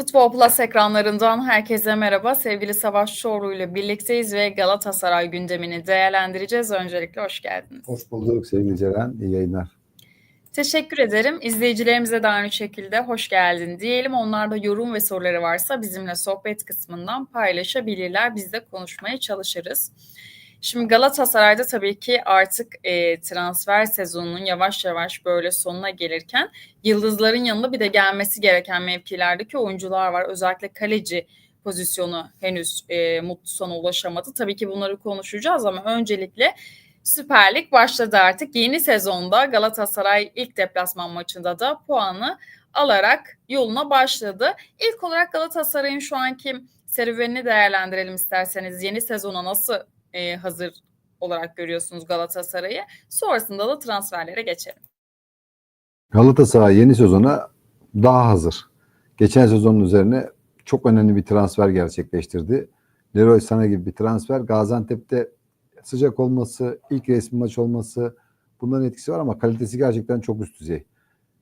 Futbol Plus ekranlarından herkese merhaba. Sevgili Savaş Çorlu ile birlikteyiz ve Galatasaray gündemini değerlendireceğiz. Öncelikle hoş geldiniz. Hoş bulduk sevgili Ceren. İyi yayınlar. Teşekkür ederim. İzleyicilerimize de aynı şekilde hoş geldin diyelim. Onlar da yorum ve soruları varsa bizimle sohbet kısmından paylaşabilirler. Biz de konuşmaya çalışırız. Şimdi Galatasaray'da tabii ki artık e, transfer sezonunun yavaş yavaş böyle sonuna gelirken yıldızların yanında bir de gelmesi gereken mevkilerdeki oyuncular var. Özellikle kaleci pozisyonu henüz e, mutlu sona ulaşamadı. Tabii ki bunları konuşacağız ama öncelikle Süper Lig başladı artık. Yeni sezonda Galatasaray ilk deplasman maçında da puanı alarak yoluna başladı. İlk olarak Galatasaray'ın şu anki serüvenini değerlendirelim isterseniz. Yeni sezona nasıl e, hazır olarak görüyorsunuz Galatasaray'ı? Sonrasında da transferlere geçelim. Galatasaray yeni sezona daha hazır. Geçen sezonun üzerine çok önemli bir transfer gerçekleştirdi. Leroy Sané gibi bir transfer. Gaziantep'te sıcak olması, ilk resmi maç olması bunların etkisi var ama kalitesi gerçekten çok üst düzey.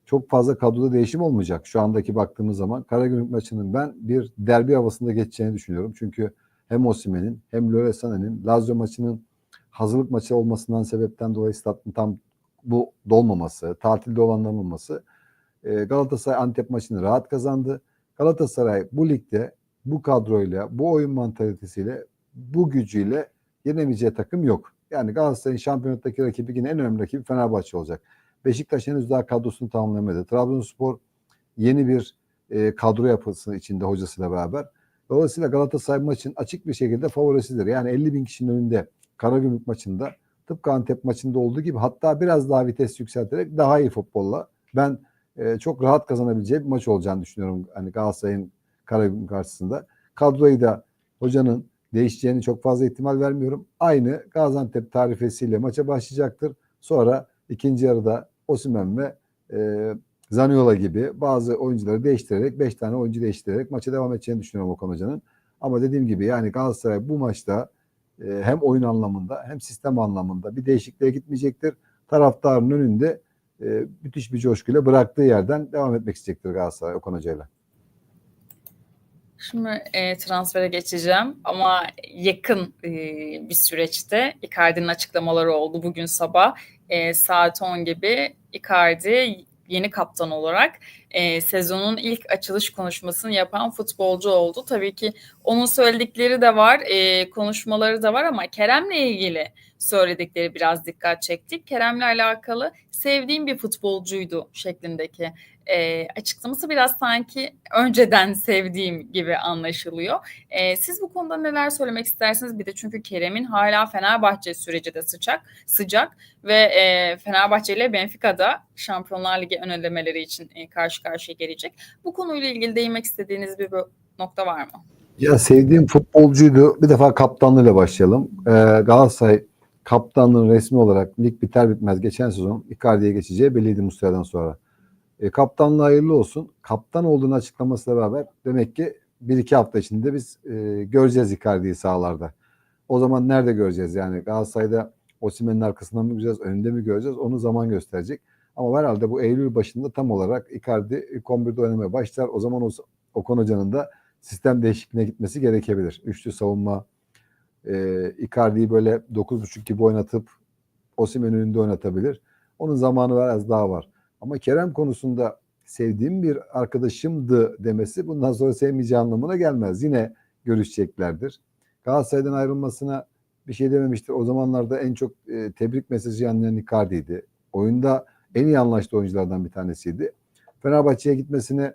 Çok fazla kadroda değişim olmayacak. Şu andaki baktığımız zaman Karagümrük maçının ben bir derbi havasında geçeceğini düşünüyorum. Çünkü hem Osimhen'in hem Leroy Sané'nin Lazio maçının hazırlık maçı olmasından sebepten dolayı statın tam bu dolmaması, tatilde olanların olması e, Galatasaray Antep maçını rahat kazandı. Galatasaray bu ligde bu kadroyla, bu oyun mantalitesiyle, bu gücüyle yenemeyeceği takım yok. Yani Galatasaray'ın şampiyonattaki rakibi yine en önemli rakibi Fenerbahçe olacak. Beşiktaş henüz daha kadrosunu tamamlamadı. Trabzonspor yeni bir e, kadro yapısı içinde hocasıyla beraber. Dolayısıyla Galatasaray maçın açık bir şekilde favorisidir. Yani 50 bin kişinin önünde Karagümrük maçında tıpkı Antep maçında olduğu gibi hatta biraz daha vites yükselterek daha iyi futbolla ben e, çok rahat kazanabileceği bir maç olacağını düşünüyorum. Hani Galatasaray'ın Karagümrük karşısında. Kadroyu da hocanın değişeceğini çok fazla ihtimal vermiyorum. Aynı Gaziantep tarifesiyle maça başlayacaktır. Sonra ikinci yarıda Osimhen ve e, Zaniola gibi bazı oyuncuları değiştirerek 5 tane oyuncu değiştirerek maça devam edeceğini düşünüyorum Okan Hoca'nın. Ama dediğim gibi yani Galatasaray bu maçta e, hem oyun anlamında hem sistem anlamında bir değişikliğe gitmeyecektir. Taraftarın önünde e, müthiş bir coşkuyla bıraktığı yerden devam etmek isteyecektir Galatasaray Okan Hoca'yla. Şimdi e, transfere geçeceğim ama yakın e, bir süreçte Icardi'nin açıklamaları oldu bugün sabah e, saat 10 gibi Icardi yeni kaptan olarak e, sezonun ilk açılış konuşmasını yapan futbolcu oldu. Tabii ki onun söyledikleri de var, e, konuşmaları da var ama Kerem'le ilgili söyledikleri biraz dikkat çektik. Kerem'le alakalı sevdiğim bir futbolcuydu şeklindeki e, açıklaması biraz sanki önceden sevdiğim gibi anlaşılıyor. E, siz bu konuda neler söylemek istersiniz? Bir de çünkü Kerem'in hala Fenerbahçe süreci de sıcak, sıcak ve e, Fenerbahçe ile Benfica'da Şampiyonlar Ligi ön elemeleri için e, karşı karşıya gelecek. Bu konuyla ilgili değinmek istediğiniz bir nokta var mı? Ya sevdiğim futbolcuydu. Bir defa kaptanlığıyla başlayalım. Ee, Galatasaray kaptanlığın resmi olarak lig biter bitmez geçen sezon Icardi'ye geçeceği belliydi Muslera'dan sonra. E, kaptanlığı hayırlı olsun. Kaptan olduğunu açıklamasıyla beraber demek ki bir iki hafta içinde biz e, göreceğiz Icardi'yi sahalarda. O zaman nerede göreceğiz? Yani Galatasaray'da Osimhen'in arkasından mı göreceğiz, önünde mi göreceğiz? Onu zaman gösterecek. Ama herhalde bu Eylül başında tam olarak Icardi ilk 11'de oynamaya başlar. O zaman o, Okan Hoca'nın da sistem değişikliğine gitmesi gerekebilir. Üçlü savunma, e, Icardi'yi böyle 9.5 gibi oynatıp Osimhen önünde oynatabilir. Onun zamanı biraz daha var. Ama Kerem konusunda sevdiğim bir arkadaşımdı demesi bundan sonra sevmeyeceği anlamına gelmez. Yine görüşeceklerdir. Galatasaray'dan ayrılmasına bir şey dememiştir. O zamanlarda en çok e, tebrik mesajı yanlayan Icardi'ydi. Oyunda en iyi anlaştığı oyunculardan bir tanesiydi. Fenerbahçe'ye gitmesine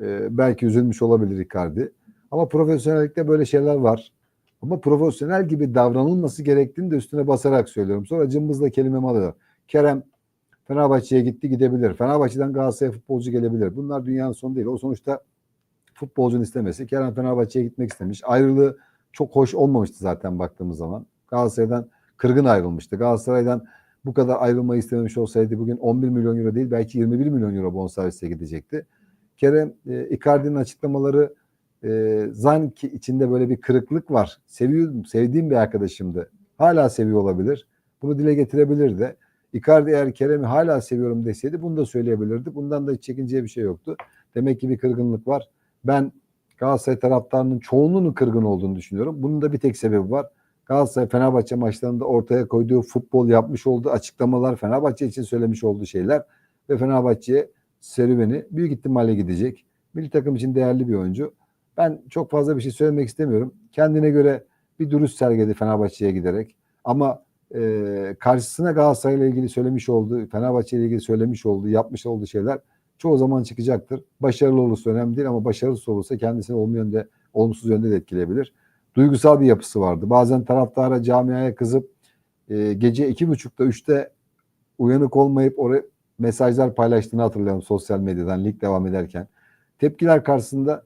e, belki üzülmüş olabilir Icardi. Ama profesyonellikte böyle şeyler var. Ama profesyonel gibi davranılması gerektiğini de üstüne basarak söylüyorum. Sonra cımbızla kelimemi alıyor. Kerem Fenerbahçe'ye gitti gidebilir. Fenerbahçe'den Galatasaray'a futbolcu gelebilir. Bunlar dünyanın sonu değil. O sonuçta futbolcunun istemesi. Kerem Fenerbahçe'ye gitmek istemiş. Ayrılığı çok hoş olmamıştı zaten baktığımız zaman. Galatasaray'dan kırgın ayrılmıştı. Galatasaray'dan bu kadar ayrılmayı istememiş olsaydı bugün 11 milyon euro değil belki 21 milyon euro bonservise gidecekti. Kerem e, Icardi'nin açıklamaları e, zanki içinde böyle bir kırıklık var. Seviyorum, sevdiğim bir arkadaşımdı. Hala seviyor olabilir. Bunu dile getirebilirdi. Icardi eğer Kerem'i hala seviyorum deseydi bunu da söyleyebilirdi. Bundan da hiç çekineceği bir şey yoktu. Demek ki bir kırgınlık var. Ben Galatasaray taraftarının çoğunluğunun kırgın olduğunu düşünüyorum. Bunun da bir tek sebebi var. Galatasaray Fenerbahçe maçlarında ortaya koyduğu futbol yapmış olduğu açıklamalar, Fenerbahçe için söylemiş olduğu şeyler ve Fenerbahçe'ye serüveni büyük ihtimalle gidecek. Milli takım için değerli bir oyuncu. Ben çok fazla bir şey söylemek istemiyorum. Kendine göre bir duruş sergiledi Fenerbahçe'ye giderek. Ama e, karşısına Galatasaray ile ilgili söylemiş olduğu, Fenerbahçe ile ilgili söylemiş olduğu, yapmış olduğu şeyler çoğu zaman çıkacaktır. Başarılı olursa önemli değil ama başarısız olursa kendisini olumlu yönde, olumsuz yönde de etkileyebilir. Duygusal bir yapısı vardı. Bazen taraftara, camiaya kızıp e, gece iki buçukta, üçte uyanık olmayıp oraya mesajlar paylaştığını hatırlıyorum sosyal medyadan lig devam ederken. Tepkiler karşısında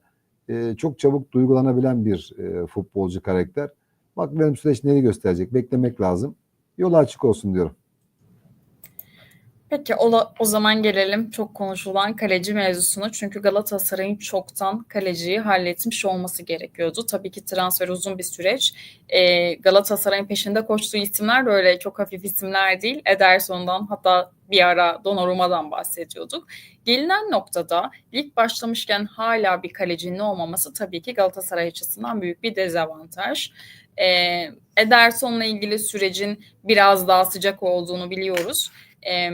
e, çok çabuk duygulanabilen bir e, futbolcu karakter. Bak benim süreç neyi gösterecek? Beklemek lazım. Yolu açık olsun diyorum. Peki o, o zaman gelelim çok konuşulan kaleci mevzusuna. Çünkü Galatasaray'ın çoktan kaleciyi halletmiş olması gerekiyordu. Tabii ki transfer uzun bir süreç. Ee, Galatasaray'ın peşinde koştuğu isimler de öyle çok hafif isimler değil. Ederson'dan hatta bir ara Donnarumma'dan bahsediyorduk. Gelinen noktada lig başlamışken hala bir kalecinin olmaması tabii ki Galatasaray açısından büyük bir dezavantaj. Ee, Ederson'la ilgili sürecin biraz daha sıcak olduğunu biliyoruz. Ee,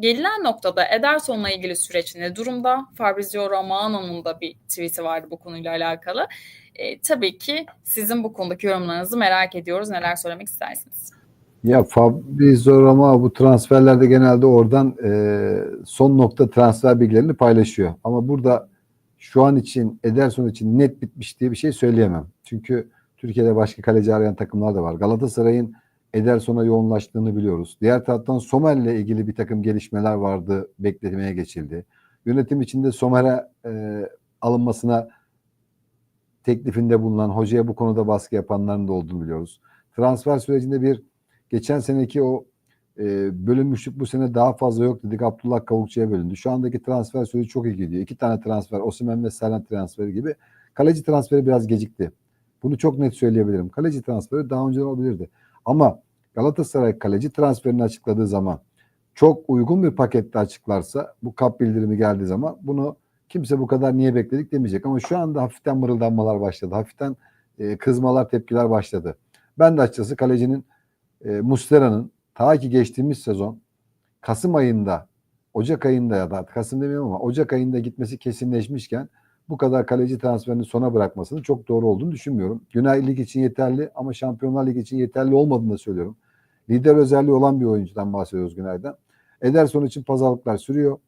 gelinen noktada Ederson'la ilgili süreç ne durumda? Fabrizio Romano'nun da bir tweet'i vardı bu konuyla alakalı. Ee, tabii ki sizin bu konudaki yorumlarınızı merak ediyoruz. Neler söylemek istersiniz? Ya Fabrizio Roma bu transferlerde genelde oradan e, son nokta transfer bilgilerini paylaşıyor. Ama burada şu an için Ederson için net bitmiş diye bir şey söyleyemem. Çünkü Türkiye'de başka kaleci arayan takımlar da var. Galatasaray'ın Ederson'a yoğunlaştığını biliyoruz. Diğer taraftan Somer'le ilgili bir takım gelişmeler vardı. Beklemeye geçildi. Yönetim içinde Somer'e e, alınmasına teklifinde bulunan, hocaya bu konuda baskı yapanların da olduğunu biliyoruz. Transfer sürecinde bir geçen seneki o e, bölünmüşlük bu sene daha fazla yok dedik. Abdullah Kavukçu'ya bölündü. Şu andaki transfer süreci çok iyi gidiyor. İki tane transfer, Osimhen ve Serhan transferi gibi. Kaleci transferi biraz gecikti. Bunu çok net söyleyebilirim. Kaleci transferi daha önce olabilirdi. Ama Galatasaray kaleci transferini açıkladığı zaman çok uygun bir pakette açıklarsa bu kap bildirimi geldiği zaman bunu kimse bu kadar niye bekledik demeyecek. Ama şu anda hafiften mırıldanmalar başladı. Hafiften e, kızmalar, tepkiler başladı. Ben de açıkçası kalecinin e, Mustera'nın ta ki geçtiğimiz sezon Kasım ayında, Ocak ayında ya da Kasım demiyorum ama Ocak ayında gitmesi kesinleşmişken bu kadar kaleci transferini sona bırakmasının çok doğru olduğunu düşünmüyorum. Günay Lig için yeterli ama Şampiyonlar Ligi için yeterli olmadığını da söylüyorum. Lider özelliği olan bir oyuncudan bahsediyoruz Günay'dan. Ederson için pazarlıklar sürüyor.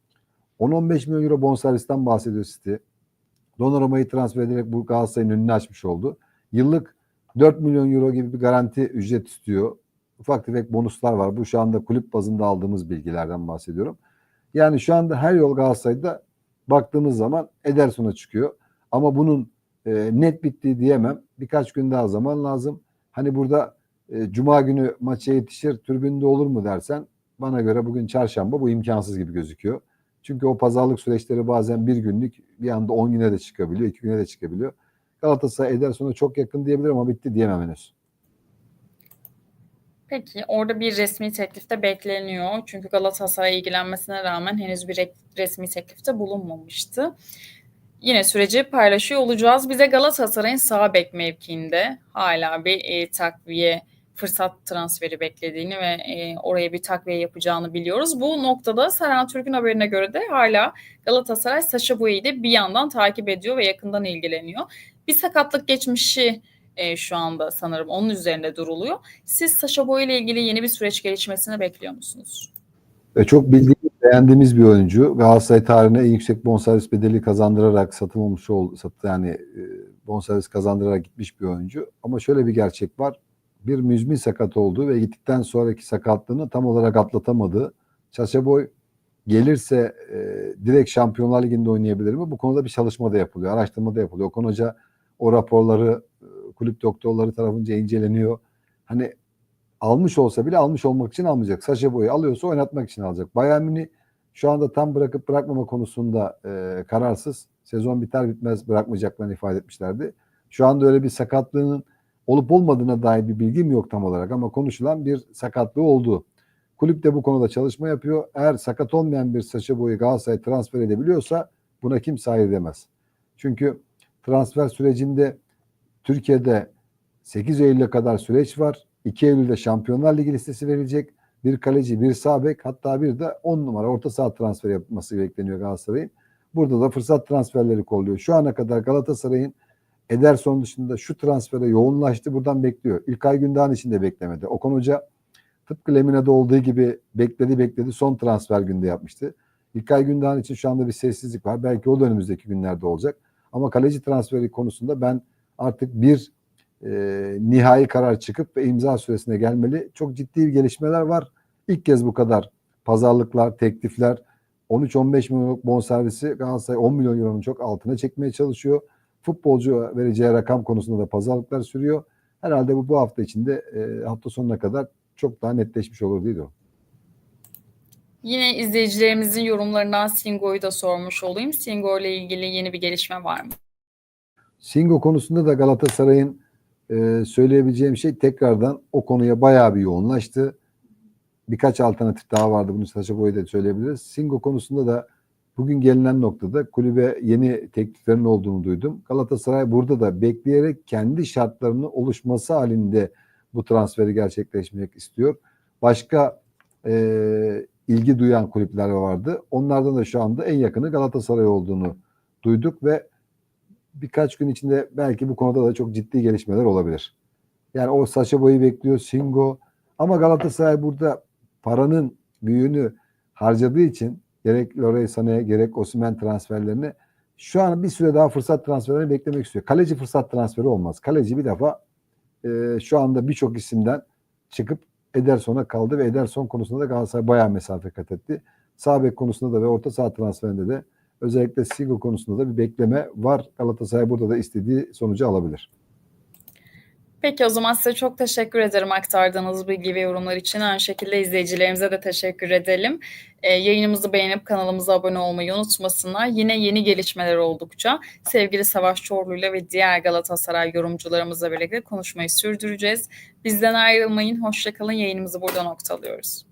10-15 milyon euro bonservisten bahsediyor City. Donnarumma'yı transfer ederek bu Galatasaray'ın önünü açmış oldu. Yıllık 4 milyon euro gibi bir garanti ücret istiyor. Ufak tefek bonuslar var. Bu şu anda kulüp bazında aldığımız bilgilerden bahsediyorum. Yani şu anda her yol Galatasaray'da baktığımız zaman Ederson'a çıkıyor. Ama bunun e, net bittiği diyemem. Birkaç gün daha zaman lazım. Hani burada e, Cuma günü maça yetişir, tribünde olur mu dersen bana göre bugün çarşamba bu imkansız gibi gözüküyor. Çünkü o pazarlık süreçleri bazen bir günlük bir anda 10 güne de çıkabiliyor, 2 güne de çıkabiliyor. Galatasaray Ederson'a çok yakın diyebilirim ama bitti diyemem henüz. Peki orada bir resmi teklifte bekleniyor. Çünkü Galatasaray ilgilenmesine rağmen henüz bir resmi teklifte bulunmamıştı. Yine süreci paylaşıyor olacağız. Bize Galatasaray'ın sağ bek mevkiinde hala bir e, takviye fırsat transferi beklediğini ve e, oraya bir takviye yapacağını biliyoruz. Bu noktada Serhan Türk'ün haberine göre de hala Galatasaray Saşa Boy'u bir yandan takip ediyor ve yakından ilgileniyor. Bir sakatlık geçmişi e, şu anda sanırım onun üzerinde duruluyor. Siz Saşa Boy ile ilgili yeni bir süreç gelişmesini bekliyor musunuz? Ve çok bildiğimiz, beğendiğimiz bir oyuncu. Galatasaray tarihine en yüksek bonservis bedeli kazandırarak satılmamış oldu. Sat, yani e, bonservis kazandırarak gitmiş bir oyuncu. Ama şöyle bir gerçek var. Bir müzmin sakat oldu ve gittikten sonraki sakatlığını tam olarak atlatamadı. Saşa Boy gelirse e, direkt Şampiyonlar Ligi'nde oynayabilir mi? Bu konuda bir çalışma da yapılıyor, araştırma da yapılıyor. Okan Hoca o raporları kulüp doktorları tarafınca inceleniyor. Hani almış olsa bile almış olmak için almayacak. Saşa Boy'u alıyorsa oynatmak için alacak. Bayern Münih şu anda tam bırakıp bırakmama konusunda e, kararsız. Sezon biter bitmez bırakmayacaklarını ifade etmişlerdi. Şu anda öyle bir sakatlığının olup olmadığına dair bir bilgim yok tam olarak ama konuşulan bir sakatlığı oldu. Kulüp de bu konuda çalışma yapıyor. Eğer sakat olmayan bir Saşa Boy'u Galatasaray transfer edebiliyorsa buna kimse hayır demez. Çünkü transfer sürecinde Türkiye'de 8 Eylül'e kadar süreç var. 2 Eylül'de Şampiyonlar Ligi listesi verilecek. Bir kaleci, bir sağ bek hatta bir de 10 numara orta saha transferi yapması bekleniyor Galatasaray'ın. Burada da fırsat transferleri kolluyor. Şu ana kadar Galatasaray'ın Ederson dışında şu transfere yoğunlaştı. Buradan bekliyor. İlkay Gündoğan için de beklemedi. Okan Hoca tıpkı Lemine'de olduğu gibi bekledi bekledi. Son transfer günde yapmıştı. İlkay Gündoğan için şu anda bir sessizlik var. Belki o da önümüzdeki günlerde olacak. Ama kaleci transferi konusunda ben artık bir e, nihai karar çıkıp ve imza süresine gelmeli. Çok ciddi bir gelişmeler var. İlk kez bu kadar pazarlıklar, teklifler, 13-15 milyonluk bonservisi Galatasaray 10 milyon euronun çok altına çekmeye çalışıyor. Futbolcu vereceği rakam konusunda da pazarlıklar sürüyor. Herhalde bu bu hafta içinde e, hafta sonuna kadar çok daha netleşmiş olur diye diyorum. Yine izleyicilerimizin yorumlarından Singo'yu da sormuş olayım. Singo ile ilgili yeni bir gelişme var mı? Singo konusunda da Galatasaray'ın e, söyleyebileceğim şey tekrardan o konuya bayağı bir yoğunlaştı. Birkaç alternatif daha vardı. Bunu Saşa Boy'u da söyleyebiliriz. Singo konusunda da bugün gelinen noktada kulübe yeni tekliflerin olduğunu duydum. Galatasaray burada da bekleyerek kendi şartlarının oluşması halinde bu transferi gerçekleşmek istiyor. Başka e, ilgi duyan kulüpler vardı. Onlardan da şu anda en yakını Galatasaray olduğunu duyduk ve birkaç gün içinde belki bu konuda da çok ciddi gelişmeler olabilir. Yani o Saşa Boy'u bekliyor, Singo. Ama Galatasaray burada paranın büyüğünü harcadığı için gerek Leroy Sané'ye gerek Osimhen transferlerini şu an bir süre daha fırsat transferlerini beklemek istiyor. Kaleci fırsat transferi olmaz. Kaleci bir defa e, şu anda birçok isimden çıkıp Ederson'a kaldı ve Ederson konusunda da Galatasaray bayağı mesafe kat etti. Sağ bek konusunda da ve orta saha transferinde de özellikle Sigo konusunda da bir bekleme var. Galatasaray burada da istediği sonucu alabilir. Peki o zaman size çok teşekkür ederim aktardığınız bilgi ve yorumlar için. Aynı şekilde izleyicilerimize de teşekkür edelim. Ee, yayınımızı beğenip kanalımıza abone olmayı unutmasınlar. Yine yeni gelişmeler oldukça sevgili Savaş Çorlu'yla ve diğer Galatasaray yorumcularımızla birlikte konuşmayı sürdüreceğiz. Bizden ayrılmayın. Hoşçakalın. Yayınımızı burada noktalıyoruz.